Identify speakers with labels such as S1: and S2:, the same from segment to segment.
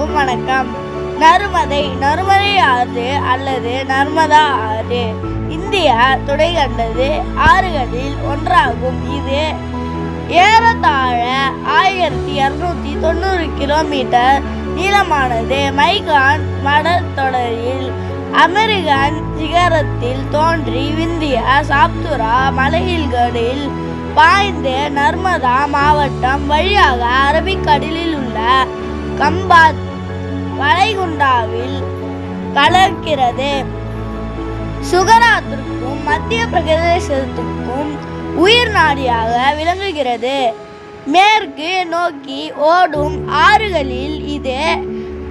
S1: அனைவருக்கும் வணக்கம். நர்மதை நர்மதை ஆறு அல்லது நர்மதா ஆறு. இந்தியா துணை கண்டது ஆறுகளில் ஒன்றாகும். இது ஏறத்தாழ ஆயிரத்தி இரநூத்தி தொண்ணூறு கிலோமீட்டர் நீளமானது. மைகான் மடத்தொடரில் அமெரிக்கன் சிகரத்தில் தோன்றி விந்திய சாப்துரா மலைகளில் பாய்ந்து நர்மதா மாவட்டம் வழியாக அரபிக்கடலில் உள்ள கம்பாத் கலக்கிறது சுகராத்திற்கும் மத்திய பிரதேசத்துக்கும் உயிர் நாடியாக விளங்குகிறது. மேற்கு நோக்கி ஓடும் ஆறுகளில் இது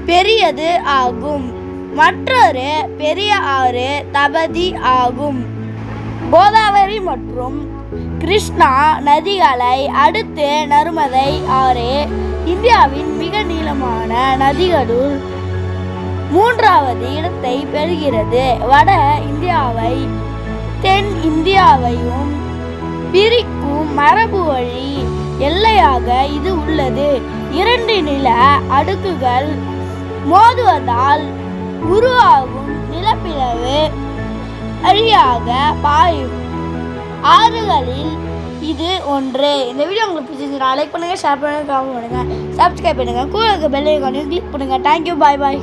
S1: பெரியது ஆகும். மற்றொரு பெரிய ஆறு தபதி ஆகும். கோதாவரி மற்றும் கிருஷ்ணா நதிகளை அடுத்து நர்மதை ஆறு இந்தியாவின் மிக நீளமான நதிகளுள் மூன்றாவது இடத்தை பெறுகிறது. வட இந்தியாவை தென் இந்தியாவையும் பிரிக்கும் மரபு வழி எல்லையாக இது உள்ளது. இரண்டு நில அடுக்குகள் மோதுவதால் உருவாகும் நிலப்பிளவு வழியாக பாயும். ஆறுகளில் இது ஒன்று. இந்த வீடியோ உங்களுக்கு பிடிச்சிருந்தா லைக் பண்ணுங்கள் ஷேர் பண்ணுங்கள் கமெண்ட் பண்ணுங்கள் சப்ஸ்கிரைப் பண்ணுங்கள் கூட இருக்க பெல் ஐக்கானையும் கிளிக் பண்ணுங்கள் தேங்க்யூ பாய் பாய்